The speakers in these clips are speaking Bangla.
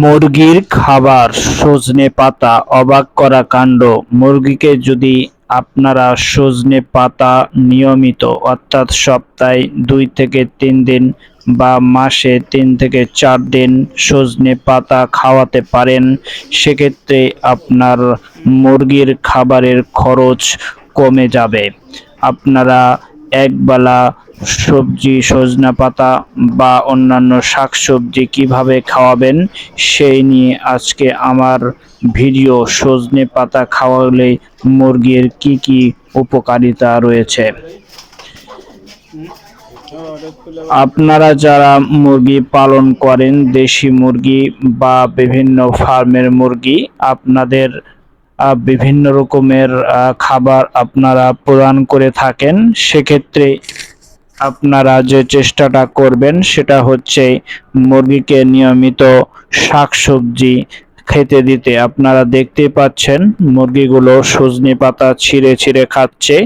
মুরগির খাবার, সজনে পাতা, অবাক করা কাণ্ড। মুরগিকে যদি আপনারা সজনে পাতা নিয়মিত, অর্থাৎ সপ্তাহে দুই থেকে তিন দিন বা মাসে তিন থেকে চার দিন সজনে পাতা খাওয়াতে পারেন, সেক্ষেত্রে আপনার মুরগির খাবারের খরচ কমে যাবে। আপনারা একবেলা সবজি, সজনা পাতা বা অন্যান্য শাকসবজি কীভাবে খাওয়াবেন, সেই নিয়ে আজকে আমার ভিডিও সজনে পাতা খাওয়ালে মুরগির কি কি উপকারিতা রয়েছে। আপনারা যারা মুরগি পালন করেন, দেশি মুরগি বা বিভিন্ন ফার্মের মুরগি, আপনাদের বিভিন্ন রকমের খাবার আপনারা প্রদান করে থাকেন, সেক্ষেত্রে আপনারা যে চেষ্টাটা করবেন সেটা হচ্ছে মুরগিকে নিয়মিত শাকসবজি খেতে দিতে। আপনারা দেখতেই পাচ্ছেন, মুরগিগুলো সজনে পাতা ছিঁড়ে ছিঁড়ে খাচ্ছে।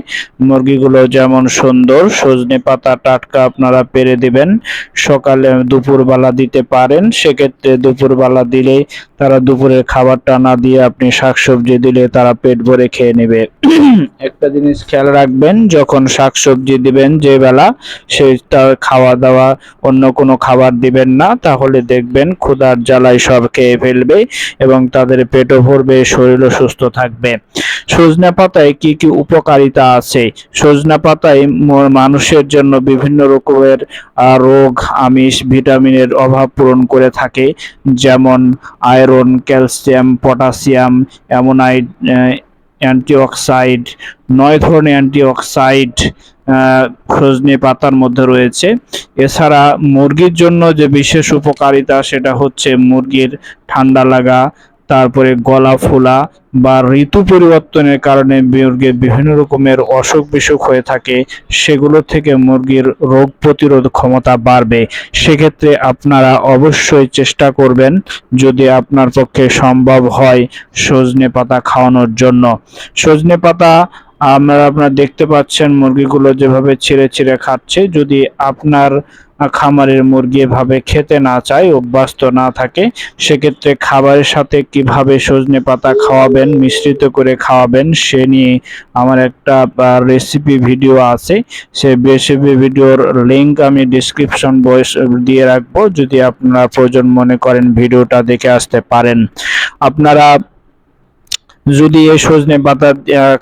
মুরগিগুলো যেমন সুন্দর, সজনে পাতা টাটকা আপনারা পেরে দিবেন। সকালে দুপুরবেলা দিতে পারেন, সেক্ষেত্রে দুপুরবেলা দিলে তারা দুপুরের খাবারটা না দিয়ে আপনি শাকসবজি দিলে তারা পেট ভরে খেয়ে নেবে। একটা জিনিস খেয়াল রাখবেন, যখন শাকসবজি দিবেন যে বেলা, সেটা খাওয়া দাওয়া, অন্য কোনো খাবার দিবেন না, তাহলে দেখবেন ক্ষুধার জ্বালায় সব খেয়ে ফেলবে। এবং তাদের পেটও ভরবে, শরীরও সুস্থ থাকবে। সজনা পাতায় কি কি উপকারিতা আছে? সজনা পাতায় মানুষের জন্য বিভিন্ন রকমের রোগ, আমিষ, ভিটামিনের অভাব পূরণ করে থাকে। যেমন আয়রন, ক্যালসিয়াম, পটাশিয়াম, অ্যামোনাইড অ্যান্টিঅক্সাইড, নয় ধরনের অ্যান্টিঅক্সাইড সজনে পাতার মধ্যে রয়েছে। এছাড়া মুরগির জন্য যে বিশেষ উপকারিতা সেটা হচ্ছে মুরগির ঠান্ডা লাগা তারপরে গলা ফোলা বা ঋতু পরিবর্তনের কারণে মুরগির বিভিন্ন রকমের অসুখ বিসুখ হয়ে থাকে, সেগুলো থেকে মুরগির রোগ প্রতিরোধ ক্ষমতা বাড়বে। সেক্ষেত্রে আপনারা অবশ্যই চেষ্টা করবেন যদি আপনার পক্ষে সম্ভব হয় সজনে পাতা খাওয়ানোর জন্য। সজনে পাতা আমরা আপনারা দেখতে পাচ্ছেন মুরগিগুলো যেভাবে ছিঁড়ে ছিঁড়ে খাচ্ছে। যদি আপনার খামারের মুরগি এভাবে খেতে না চায়, অভ্যস্ত না থাকে, সেক্ষেত্রে খাবারের সাথে কীভাবে সজনে পাতা খাওয়াবেন, মিশ্রিত করে খাওয়াবেন, সে নিয়ে আমার একটা রেসিপি ভিডিও আছে। সেই রেসিপি ভিডিওর লিংক আমি ডিসক্রিপশন বয়স দিয়ে রাখব, যদি আপনারা প্রয়োজন মনে করেন ভিডিওটা দেখে আসতে পারেন। আপনারা যদি এই সজনে পাতা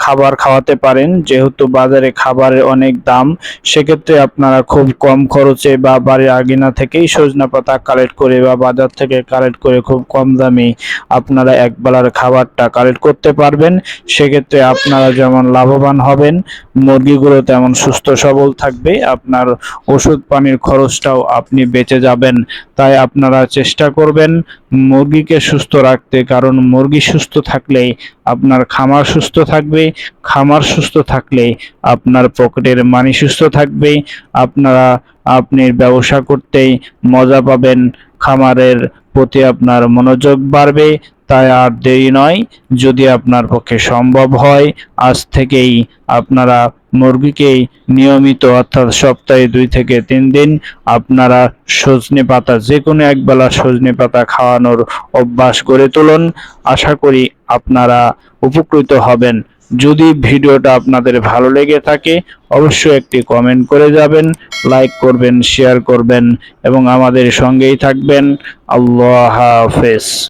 খাবার খাওয়াতে পারেন, যেহেতু বাজারে খাবারের অনেক দাম, সেক্ষেত্রে আপনারা খুব কম খরচে বা বাড়ির আগিনা থেকেই সজনা পাতা কালেক্ট করে বা বাজার থেকে কালেক্ট করে খুব কম দামে আপনারা একবেলার খাবারটা কালেক্ট করতে পারবেন। সেক্ষেত্রে আপনারা যেমন লাভবান হবেন, মুরগিগুলো তেমন সুস্থ সবল থাকবে, আপনার ওষুধ পানির খরচটাও আপনি বেঁচে যাবেন। তাই আপনারা চেষ্টা করবেন মুরগিকে সুস্থ রাখতে, কারণ মুরগি সুস্থ থাকলে আপনার খামার সুস্থ থাকবে, খামার সুস্থ থাকলে আপনার পকেটের মানি সুস্থ থাকবে, আপনারা, আপনি ব্যবসা করতেই মজা পাবেন, খামারের প্রতি আপনার মনোযোগ বাড়বে তাই আর দেরি নয়, যদি আপনার পক্ষে সম্ভব হয়, আজ থেকেই আপনারা মুরগিকেই নিয়মিত অর্থাৎ সপ্তাহে দুই থেকে তিন দিন আপনারা সজনে পাতা যে কোনো একবেলা সজনে পাতা খাওয়ানোর অভ্যাস গড়ে তুলুন। আশা করি আপনারা উপকৃত হবেন। যদি ভিডিওটা আপনাদের ভালো লেগে থাকে, অবশ্যই একটি কমেন্ট করে যাবেন, লাইক করবেন, শেয়ার করবেন এবং আমাদের সঙ্গেই থাকবেন। আল্লাহ হাফেজ।